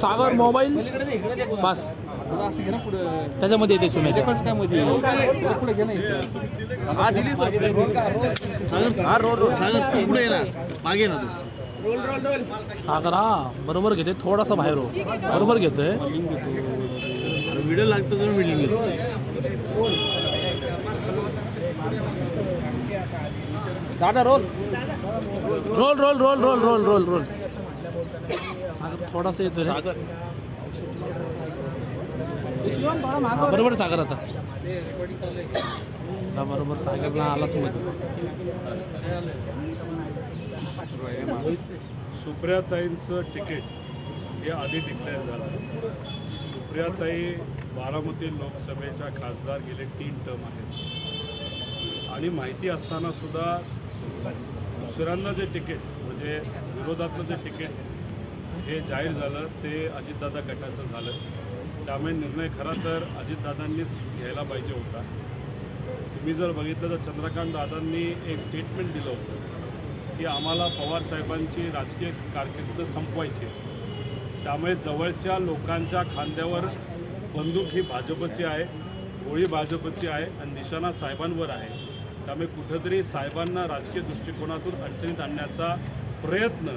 सागर mobile? बस. त्याच्यामध्ये येते सुनेच्या. हा रोड रोड सागर तू पुढे ये ना मागे ना तू सागर हा बरोबर घेते थोडासा बाहेर हो. बरोबर घेतोय. व्हिडिओ लागतो तर बिल्डिंग दादा role. Role role role role role role रोल. सागर थोडासा हा, बरोबर सागर आता. हा, बरोबर सागरला आलाच मध्ये सुप्रियाताईंचं तिकीट हे आधी डिक्लेअर झालं. सुप्रियाताई बारामती लोकसभेच्या खासदार गेले तीन टर्म आहेत. आणि माहिती असताना सुद्धा दुसऱ्यांना जे तिकीट म्हणजे विरोधातलं जे तिकीट हे जाहीर झालं ते अजितदादा गटाचं झालं. त्यामुळे निर्णय खरा तर अजितदादांनीच घ्यायला पाहिजे होता. तुम्ही जर बघितलं तर चंद्रकांत दादांनी एक स्टेटमेंट दिलं होतं की आम्हाला पवार साहेबांची राजकीय कारकिर्द संपवायची त्यामुळे जवळच्या लोकांच्या खांद्यावर बंदूक ही भाजपची आहे गोळी भाजपची आहे आणि निशाणा साहेबांवर आहे. त्यामुळे कुठंतरी साहेबांना राजकीय दृष्टिकोनातून अडचणीत आणण्याचा प्रयत्न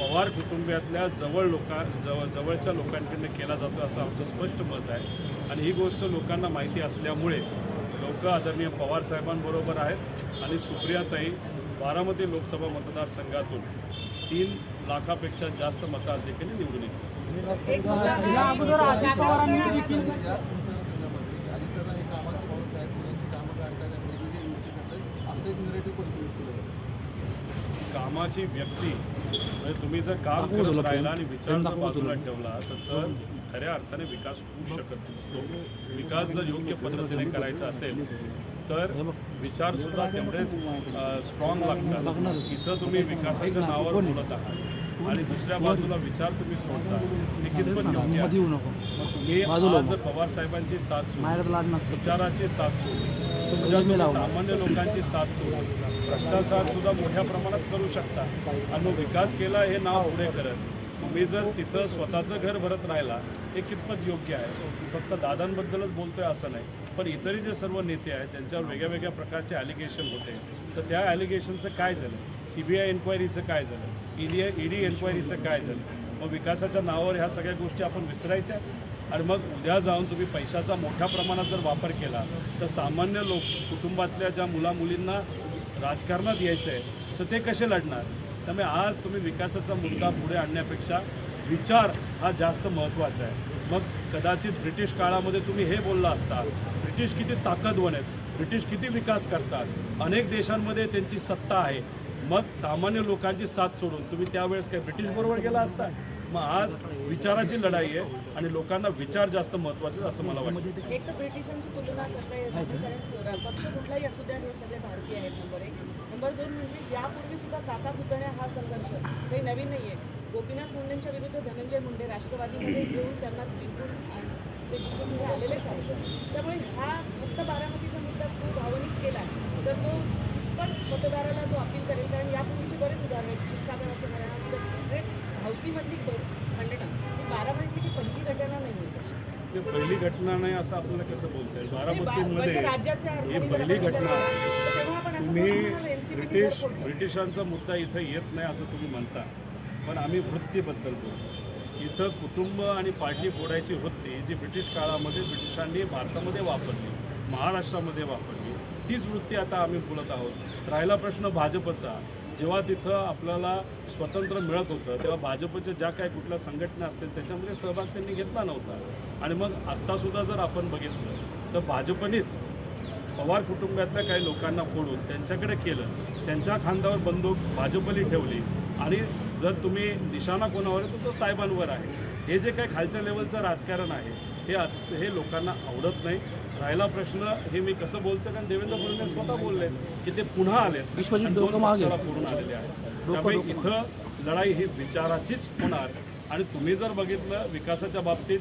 पवार कुटुंबियातल्या जवळ लोका जवळ जवळच्या लोकांकडनं केला जातो असं आमचं स्पष्ट मत आहे. आणि ही गोष्ट लोकांना माहिती असल्यामुळे लोक आदरणीय पवार साहेबांबरोबर आहेत आणि सुप्रियाताई बारामती लोकसभा मतदारसंघातून तीन लाखापेक्षा जास्त मताधिक्याने निवडून येतील. असं एक अजित पण कामाची व्यक्ती म्हणजे तुम्ही जर काम करत राहिला आणि. विचार जर बाजूला. ठेवला तर तर खऱ्या अर्थाने विकास होऊ शकत नसतो विकास जर योग्य पद्धतीने करायचा असेल तर हे. विचार सुद्धा तेवढेच स्ट्रॉंग लागतात. इथं तुम्ही विकासाच्या नावावर? बोलत आहात आणि दुसऱ्या बाजूला विचार तुम्ही सोडता हे कितपत योग्य नको तुम्ही बाजूला आज. पवार साहेबांची साथ नसतं विचाराची साथ लावणार. सामान्य लोकांची साथ सुद्धा. भ्रष्टाचार सुद्धा मोठ्या प्रमाणात करू शकता. आणि मग विकास केला हे नाव पुढे करत. तुम्ही जर तिथं स्वतःचं घर भरत राहिला हे कितपत योग्य आहे? फक्त दादांबद्दलच बोलतोय असं नाही. पण इतरही जे सर्व नेते आहेत ज्यांच्यावर वेगळ्या वेगळ्या प्रकारचे ॲलिगेशन होते तर त्या ॲलिगेशनचं काय झालं? सी बी आय एन्क्वायरीचं काय झालं? ईडी ईडी एन्क्वायरीचं काय झालं? मग विकासाच्या नावावर ह्या सगळ्या गोष्टी आपण विसरायच्या? आणि मग उद्या जाऊन तुम्ही पैशाचा मोठ्या प्रमाणात जर वापर केला तर सामान्य लोक कुटुंबातल्या ज्या मुलामुलींना राजकारणात यायचं आहे तर ते कसे लढणार? त्यामुळे आज तुम्ही विकासाचा मुद्दा पुढे आणण्यापेक्षा विचार हा जास्त महत्त्वाचा आहे. मग कदाचित ब्रिटिश काळामध्ये तुम्ही हे बोलला असता ब्रिटिश किती ताकदवन आहेत ब्रिटिश किती विकास करतात अनेक देशांमध्ये त्यांची सत्ता आहे. मग सामान्य लोकांची साथ सोडून तुम्ही त्यावेळेस काय ब्रिटिशबरोबर गेला असता? मग आज विचाराची लढाई आहे आणि लोकांना विचार जास्त महत्त्वाचे असं मला वाटतं. एक तर ब्रिटिशांची तुलना करता येत नाही कारण पक्ष कुठलाही असू द्या हे सगळे भारतीय आहेत नंबर एक. नंबर दोन म्हणजे यापूर्वी सुद्धा काका पुतण्या हा संघर्ष काही नवीन नाही आहे गोपीनाथ मुंडेंच्या विरुद्ध धनंजय मुंडे राष्ट्रवादीमध्ये घेऊन त्यांना जिंकून ते जिंकून आलेलेच आहेत. त्यामुळे हा फक्त बारामतीचा मुद्दा तो भावनिक केला तर तो पण मतदाराला तो अपील करेल कारण यापूर्वीची बरेच उदाहरणं आहेत. क्षीरसागराचं घराणं असलं खंडणं ही बारामतीची पहिली घटना नाही आहे ही पहिली घटना नाही असं आपल्याला कसं बोलता येईल? बारामतीमध्ये म्हणजे राज्याच्या ही अर्थाने जर पहिली घटना तुम्ही ब्रिटिश. ब्रिटिशांचा मुद्दा इथं येत नाही असं तुम्ही म्हणता. पण आम्ही वृत्तीबद्दल बोलतो. इथं कुटुंब आणि पार्टी फोडायची वृत्ती जी ब्रिटिश काळामध्ये ब्रिटिशांनी भारतामध्ये वापरली महाराष्ट्रामध्ये वापरली तीच वृत्ती आता आम्ही बोलत आहोत. राहिला प्रश्न भाजपचा. जेव्हा तिथं आपल्याला स्वतंत्र मिळत होतं तेव्हा भाजपच्या ज्या काही कुठल्या संघटना असतील त्याच्यामध्ये सहभाग त्यांनी घेतला नव्हता. आणि मग आत्तासुद्धा जर आपण बघितलं तर भाजपनेच पवार कुटुंबातल्या काही लोकांना फोडून त्यांच्याकडे केलं. त्यांच्या खांद्यावर बंदूक भाजपने ठेवली. आणि जर तुम्ही निशाणा कोणावर आहे तर तो साहेबांवर आहे. हे जे काही खालच्या लेवलचं राजकारण आहे हे हे लोकांना आवडत नाही. राहिला प्रश्न हे मी कसं बोलतो कारण देवेंद्र फडणवीस स्वतः बोलले की ते पुन्हा आले. फोडून आलेले आहेत. त्यामुळे इथं लढाई ही विचाराचीच होणार. आणि तुम्ही जर बघितलं विकासाच्या बाबतीत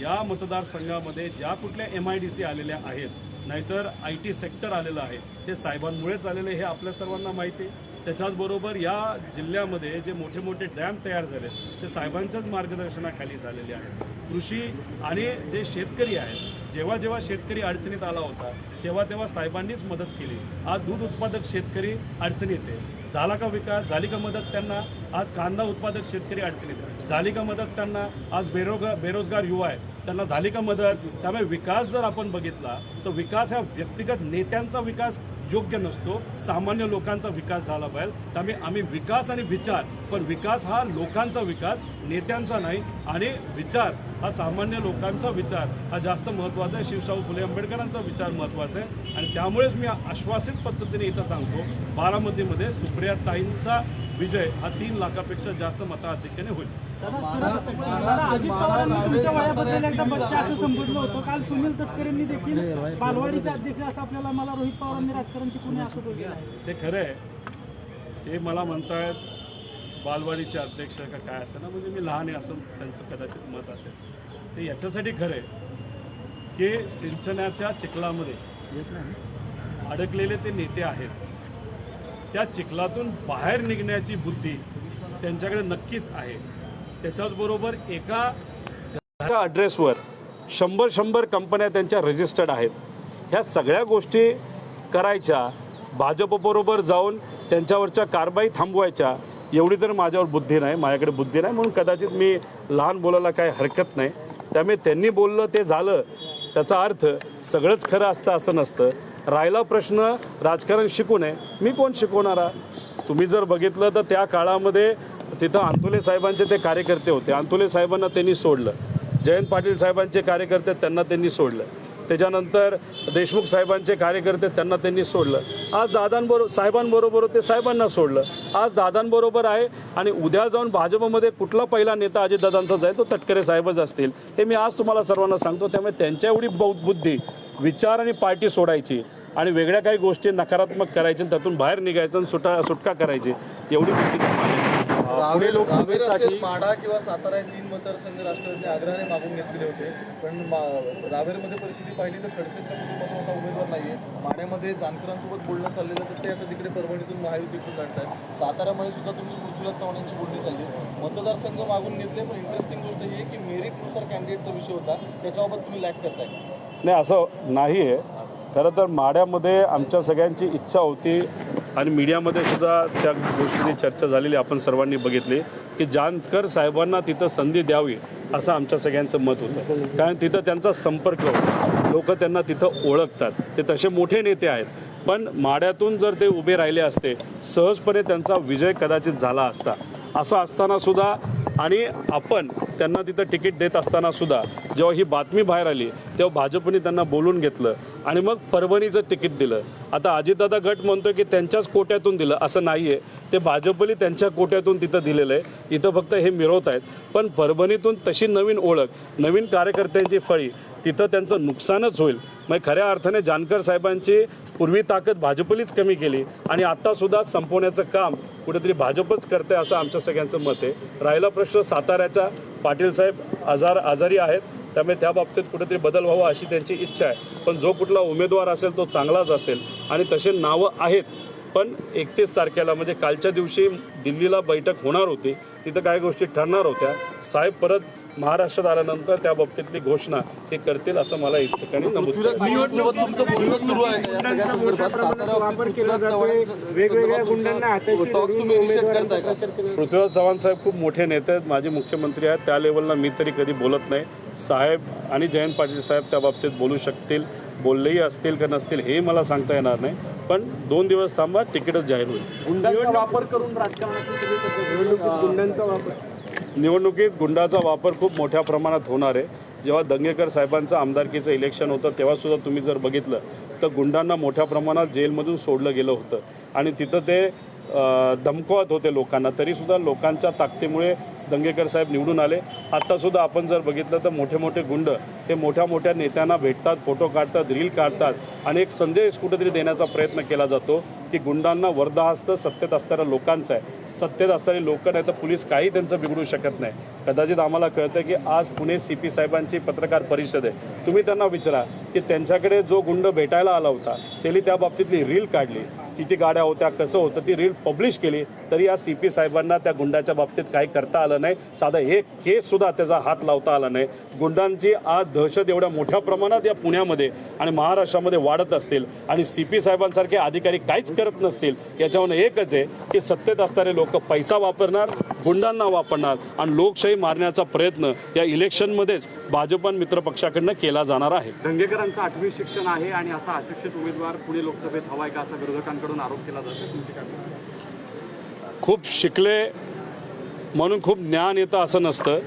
या मतदारसंघामध्ये ज्या कुठल्या एम आय डी सी आलेल्या आहेत नाहीतर आय टी सेक्टर आलेलं आहे ते साहेबांमुळेच आलेलं हे आपल्या सर्वांना माहिती आहे. त्याच्याचबरोबर या जिल्ह्यामध्ये जे मोठे मोठे डॅम तयार झाले ते साहेबांच्याच मार्गदर्शनाखाली झालेले आहेत. कृषी आणि जे शेतकरी आहेत जेव्हा जेव्हा शेतकरी अडचणीत आला होता तेव्हा तेव्हा साहेबांनीच मदत केली. आज दूध उत्पादक शेतकरी अडचणीत आहे. झाला का विकास? झाली का मदत त्यांना? आज कांदा उत्पादक शेतकरी अडचणीत आहे. झाली का मदत त्यांना? आज बेरोगा बेरोजगार युवा आहे त्यांना झाली का मदत? त्यामुळे विकास जर आपण बघितला तर विकास हा व्यक्तिगत नेत्यांचा विकास योग्य नसतो. सामान्य लोकांचा विकास झाला पाहिजे. त्यामुळे आम्ही विकास आणि विचार पण विकास हा लोकांचा विकास नेत्यांचा नाही. आणि विचार हा सामान्य लोकांचा विचार हा जास्त महत्त्वाचा आहे. शिवशाहू फुले आंबेडकरांचा विचार महत्त्वाचा आहे. आणि त्यामुळेच मी आश्वासित पद्धतीने इथं सांगतो बारामतीमध्ये सुप्रिया ताईंचा विजय हा तीन लाखापेक्षा जास्त मताधिक्याने होईल. अजित संबोधलं होतं. काल सुनील तटकरेंनी देखील बालवाडीचे अध्यक्ष असं आपल्याला मला रोहित पवारांनी असं ते खरं आहे. ते मला म्हणतायत बालवाडीचे अध्यक्ष का काय असं ना म्हणजे मी लहान आहे असं त्यांचं कदाचित मत असेल. ते याच्यासाठी खरं आहे की सिंचनाच्या चिखलामध्ये अडकलेले ते नेते आहेत. त्या चिखलातून बाहेर निघण्याची बुद्धी त्यांच्याकडे नक्कीच आहे. त्याच्याचबरोबर एका अड्रेसवर ॲड्रेसवर शंभर शंभर कंपन्या त्यांच्या रजिस्टर्ड आहेत. ह्या सगळ्या गोष्टी करायच्या भाजपबरोबर जाऊन त्यांच्यावरच्या कारवाई थांबवायच्या एवढी तर माझ्यावर बुद्धी नाही माझ्याकडे बुद्धी नाही म्हणून कदाचित मी लहान बोलायला काही हरकत नाही. त्यामुळे त्यांनी बोललं ते झालं. त्याचा अर्थ सगळंच खरं असतं असं नसतं. राहिला प्रश्न राजकारण शिकू नये मी कोण शिकवणारा? तुम्ही जर बघितलं तर त्या काळामध्ये तिथं अंतुले साहेबांचे ते कार्यकर्ते होते. अंतुले साहेबांना त्यांनी सोडलं. जयंत पाटील साहेबांचे कार्यकर्ते त्यांना त्यांनी सोडलं. त्याच्यानंतर देशमुख साहेबांचे कार्यकर्ते त्यांना त्यांनी सोडलं. आज दादांबरोबर साहेबांबरोबर ते साहेबांना सोडलं. आज दादांबरोबर आहे आणि उद्या जाऊन भाजपमध्ये कुठला पहिला नेता अजितदादांचाच आहे तो तटकरे साहेबच असतील. हे मी आज तुम्हाला सर्वांना सांगतो त्यामुळे त्यांच्या एवढी बौ बुद्धी विचार आणि पार्टी सोडायची आणि वेगळ्या काही गोष्टी नकारात्मक करायच्या त्यातून बाहेर निघायचं आणि सुटा सुटका करायची एवढी बुद्धी पुढे लोक रावेर असेल माढा किंवा सातारा हे तीन मतदारसंघ राष्ट्रवादीने आग्रहाने मागून घेतलेले होते. पण रावेरमध्ये परिस्थिती पाहिली तर खडसेंच्या कुटुंबातून आता उमेदवार नाहीये. माढ्यामध्ये जानकरांसोबत बोलणं चाललेलं तर ते आता तिकडे परभणीतून महायुतीतून लढतात सातारामध्ये सुद्धा तुमची पृथ्वीराज चव्हाणांची बोलणी चालली मतदारसंघ मागून घेतले पण इंटरेस्टिंग गोष्ट ही आहे की मेरिटनुसार कॅन्डिडेटचा विषय होता. त्याच्याबाबत तुम्ही लॅक करताय. नाही असं नाही आहे खरं तर माड्यामध्ये आमच्या सगळ्यांची इच्छा होती आणि मीडियामध्ये सुद्धा त्या गोष्टीची चर्चा झालेली आपण सर्वांनी बघितली की जानकर साहेबांना तिथं संधी द्यावी असं आमच्या सगळ्यांचं मत होतं. कारण तिथं त्यांचा संपर्क लोक त्यांना तिथं ओळखतात. ते तसे मोठे नेते आहेत. पण माड्यातून जर ते उभे राहिले असते सहजपणे त्यांचा विजय कदाचित झाला असता. असं असताना सुद्धा आणि आपण त्यांना तिथं तिकीट देत असताना सुद्धा जेव्हा ही बातमी बाहेर आली तेव्हा भाजपने त्यांना बोलून घेतलं आणि मग परभणीचं तिकीट दिलं. आता अजितदादा गट म्हणतोय की त्यांच्याच कोट्यातून दिलं असं नाही आहे ते भाजपने त्यांच्या कोट्यातून तिथं दिलेलं आहे. इथं फक्त हे मिरवत आहेत. पण परभणीतून तशी नवीन ओळख नवीन कार्यकर्त्यांची फळी तिथं त्यांचं नुकसानच होईल. मग खऱ्या अर्थाने जानकर साहेबांची पूर्वी ताकद भाजपलीच कमी केली आणि आत्तासुद्धा संपवण्याचं काम कुठेतरी भाजपच करते असं आमच्या सगळ्यांचं मत आहे. राहिला प्रश्न साताऱ्याचा. पाटील साहेब आजार आजारी आहेत त्यामुळे त्या बाबतीत कुठेतरी बदल व्हावा अशी त्यांची इच्छा आहे. पण जो कुठला उमेदवार असेल तो चांगलाच असेल आणि तसे नावं आहेत. पण एकतीस तारखेला म्हणजे कालच्या दिवशी दिल्लीला बैठक होणार होती. तिथं काही गोष्टी ठरणार होत्या. साहेब परत महाराष्ट्रात आल्यानंतर त्या बाबतीतली घोषणा ते करतील असं मला एक ठिकाणी नमूद करायचं आहे. सोबत तुमचं बोलणं सुरू आहे. का या सगळ्या संदर्भात सातारा बाबतीत पृथ्वीराज चव्हाण वेगवेगळ्या गुंडांना टॉक्स तुम्ही इनिशिएट करताय का पृथ्वीराज चव्हाण साहेब खूप मोठे नेते आहेत. माजी मुख्यमंत्री आहेत. त्या लेवलला मी तरी कधी बोलत नाही. साहेब आणि जयंत पाटील साहेब त्या बाबतीत बोलू शकतील बोललेही असतील का नसतील हे मला सांगता येणार नाही. पण दोन दिवस थांबा तिकीटच जाहीर होईल. वापर करून राजकारणात निवडणुकीत गुंडाचा वापर खूप मोठ्या प्रमाणात होणार आहे. जेव्हा दंगेकर साहेबांचं आमदारकीचं इलेक्शन होतं तेव्हासुद्धा तुम्ही जर बघितलं तर गुंडांना मोठ्या प्रमाणात जेलमधून सोडलं गेलं होतं. आणि तिथं ते धमकवत होते लोकांना. तरीसुद्धा लोकांच्या ताकदीमुळे दंगेकर साहेब निवडून आले. आत्तासुद्धा आपण जर बघितलं तर मोठे मोठे गुंड हे मोठ्या मोठ्या नेत्यांना भेटतात फोटो काढतात रील काढतात आणि एक संदेश कुठेतरी देण्याचा प्रयत्न केला जातो की गुंडांना वर्धाहस्त सत्तेत असणाऱ्या लोकांचा आहे. सत्तेत असणारी लोक नाही तर पोलीस काही त्यांचं बिघडू शकत नाही. कदाचित आम्हाला कळतं की आज पुणे सी पी साहेबांची पत्रकार परिषद आहे. तुम्ही त्यांना विचारा की त्यांच्याकडे जो गुंड भेटायला आला होता त्यांनी त्या बाबतीतली रील काढली. किती गाड्या होत्या कसं होतं ती रील पब्लिश केली तरी या सी पी साहेबांना त्या गुंडाच्या बाबतीत काही करता आलं नाही. साधा एक केस सुद्धा त्याचा हात लावता आला नाही. गुंडांची आज दहशत एवढ्या मोठ्या प्रमाणात या पुण्यामध्ये आणि महाराष्ट्रामध्ये वाढत असतील आणि सी पी साहेबांसारखे अधिकारी काहीच करत नसतील याच्यावर एकच आहे की सत्तेत असणारे लोक पैसा वापरणार गुंडांना वापरणार आणि लोकशाही मारण्याचा प्रयत्न या इलेक्शनमध्येच भाजप आणि मित्रपक्षाकडनं केला जाणार आहे. दंगेकरांचं आठवी शिक्षण आहे आणि असा अशिक्षित उमेदवार पुणे लोकसभेत हवाय का असा विरोधकांकडून आरोप केला जातो तुमची काय खूप शिकले म्हणून खूप ज्ञान येतं असं नसतं.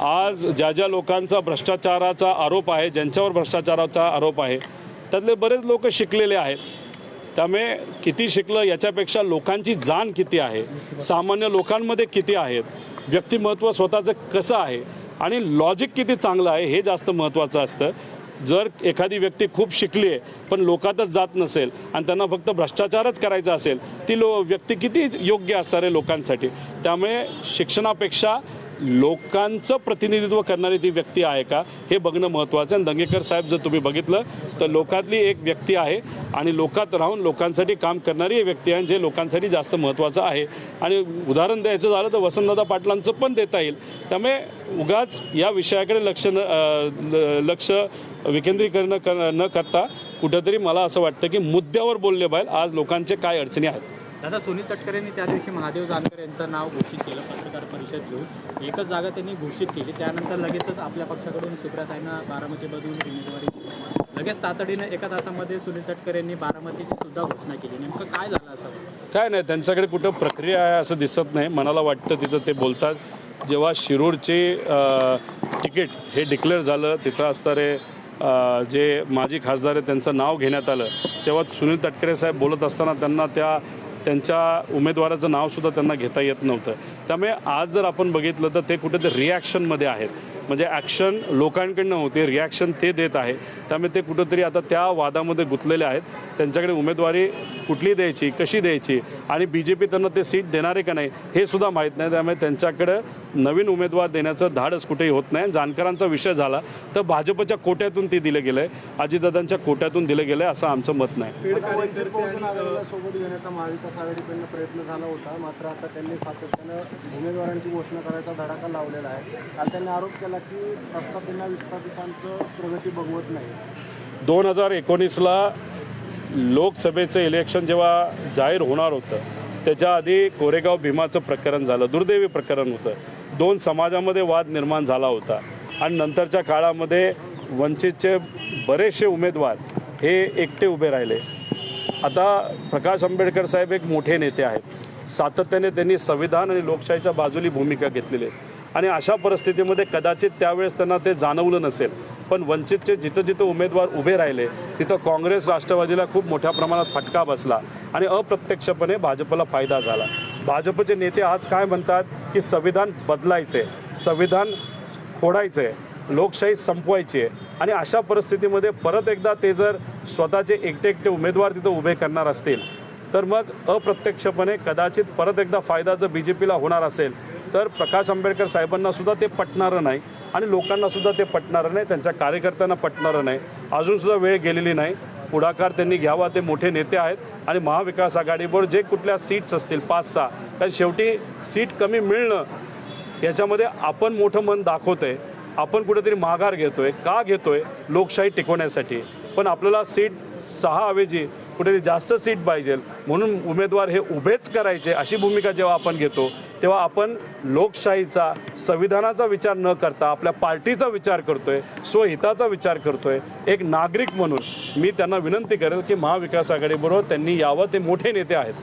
आज ज्या ज्या लोकांचा भ्रष्टाचाराचा आरोप आहे ज्यांच्यावर भ्रष्टाचाराचा आरोप आहे त्यातले बरेच लोक शिकलेले आहेत. त्यामुळे किती शिकलं याच्यापेक्षा लोकांची जाण किती आहे सामान्य लोकांमध्ये किती आहेत व्यक्तिमत्व स्वतःचं कसं आहे आणि लॉजिक किती चांगलं आहे हे जास्त महत्त्वाचं असतं. जर एखादी व्यक्ती खूप शिकली आहे पण लोकातच जात नसेल आणि त्यांना फक्त भ्रष्टाचारच करायचा असेल ती लो व्यक्ती किती योग्य असणार आहे लोकांसाठी? त्यामुळे शिक्षणापेक्षा लोकांचं प्रतिनिधित्व करणारी ती व्यक्ती आहे का हे बघणं महत्त्वाचं आहे. आणि दंगेकर साहेब जर तुम्ही बघितलं तर लोकातली एक व्यक्ती आहे आणि लोकात राहून लोकांसाठी काम करणारी एक व्यक्ती आहे जे लोकांसाठी जास्त महत्त्वाचं आहे. आणि उदाहरण द्यायचं झालं तर वसंतदादा पाटलांचं पण देता येईल. त्यामुळे उगाच या विषयाकडे लक्ष न ल- लक्ष विकेंद्रीकरण कर न करता कुठंतरी मला असं वाटतं की मुद्द्यावर बोलले पाहिजे. आज लोकांचे काय अडचणी आहेत? दादा सुनील तटकरेंनी त्या दिवशी महादेव जानकर यांचं नाव घोषित केलं पत्रकार परिषद घेऊन. एकच जागा त्यांनी घोषित केली. त्यानंतर लगेचच आपल्या पक्षाकडून सुप्रियाताईंना बारामतीमधून उमेदवारी लगेच तातडीनं एका तासामध्ये सुनील तटकर यांनी बारामतीची सुद्धा घोषणा केली. नेमकं काय झालं असं? काय नाही त्यांच्याकडे कुठं प्रक्रिया आहे असं दिसत नाही. मनाला वाटतं तिथं ते बोलतात. जेव्हा शिरूरचे तिकीट हे डिक्लेअर झालं तिथं असणारे जे माजी खासदार आहे त्यांचं नाव घेण्यात आलं तेव्हा सुनील तटकरे साहेब बोलत असताना त्यांना त्या त्यांच्या उमेदवाराचं नावसुद्धा त्यांना घेता येत नव्हतं. त्यामुळे आज जर आपण बघितलं तर ते कुठेतरी रिॲक्शनमध्ये आहेत. म्हणजे ॲक्शन लोकांकडनं होते रिॲक्शन ते देत आहे. त्यामुळे ते कुठंतरी आता त्या वादामध्ये गुंतलेले आहेत. त्यांच्याकडे उमेदवारी कुठली द्यायची कशी द्यायची आणि बी जे पी त्यांना ते सीट देणार आहे का नाही हे सुद्धा माहीत नाही. त्यामुळे त्यांच्याकडं नवीन उमेदवार देण्याचं धाडस कुठेही होत नाही. जानकरांचा विषय झाला तर भाजपच्या कोट्यातून ते दिलं गेलं. आहे अजितदादांच्या कोट्यातून दिलं गेलं आहे असं आमचं मत नाही. प्रयत्न झाला होता. मात्र आता त्यांनी सातत्यानं उमेदवारांची घोषणा करायचा धडाका लावलेला आहे. काल त्यांनी आरोप केला की प्रस्थापिना विस्थापितांचं प्रगती बघवत नाही. दोन हजार एकोणीसला लोकसभेचं इलेक्शन जेव्हा जाहीर होणार होतं त्याच्या आधी कोरेगाव भीमाचं प्रकरण झालं दुर्दैवी प्रकरण होतं. दोन समाजामध्ये वाद निर्माण झाला होता. आणि नंतरच्या काळामध्ये वंचितचे बरेचसे उमेदवार हे एकटे उभे राहिले. आता प्रकाश आंबेडकर साहेब एक मोठे नेते आहेत. सातत्याने त्यांनी संविधान आणि लोकशाहीच्या बाजूली भूमिका घेतलेली आहे. आणि अशा परिस्थितीमध्ये कदाचित त्यावेळेस त्यांना ते जाणवलं नसेल. पण वंचितचे जिथं जिथं उमेदवार उभे राहिले तिथं काँग्रेस राष्ट्रवादीला खूप मोठ्या प्रमाणात फटका बसला आणि अप्रत्यक्षपणे भाजपला फायदा झाला. भाजपचे नेते आज काय म्हणतात की संविधान बदलायचे संविधान खोडायचे आहे लोकशाही संपवायची आहे. आणि अशा परिस्थितीमध्ये परत एकदा ते जर स्वतःचे एकटे एकटे उमेदवार तिथं उभे करणार असतील तर मग अप्रत्यक्षपणे कदाचित परत एकदा फायदा जर बी जे पीला होणार असेल तर प्रकाश आंबेडकर साहेबांना सुद्धा ते पटणारं नाही आणि लोकांना सुद्धा ते पटणारं नाही त्यांच्या कार्यकर्त्यांना पटणारं नाही. अजूनसुद्धा वेळ गेलेली नाही. पुढाकार त्यांनी घ्यावा ते मोठे नेते आहेत आणि महाविकास आघाडीवर जे कुठल्या सीट्स असतील पाच सहा कारण शेवटी सीट कमी मिळणं याच्यामध्ये आपण मोठं मन दाखवतोय. आपण कुठेतरी माघार घेतोय का घेतोय लोकशाही टिकवण्यासाठी. पण आपल्याला सीट सहा ऐवजी कुठेतरी जास्त सीट पाहिजे. म्हणून उमेदवार हे उभेच करायचे अशी भूमिका जेव्हा आपण घेतो तेव्हा आपण लोकशाहीचा संविधानाचा विचार न करता आपल्या पार्टीचा विचार करतोय स्वहिताचा विचार करतोय एक नागरिक म्हणून मी त्यांना विनंती करेल की महाविकास आघाडीबरोबर त्यांनी यावं ते मोठे नेते आहेत.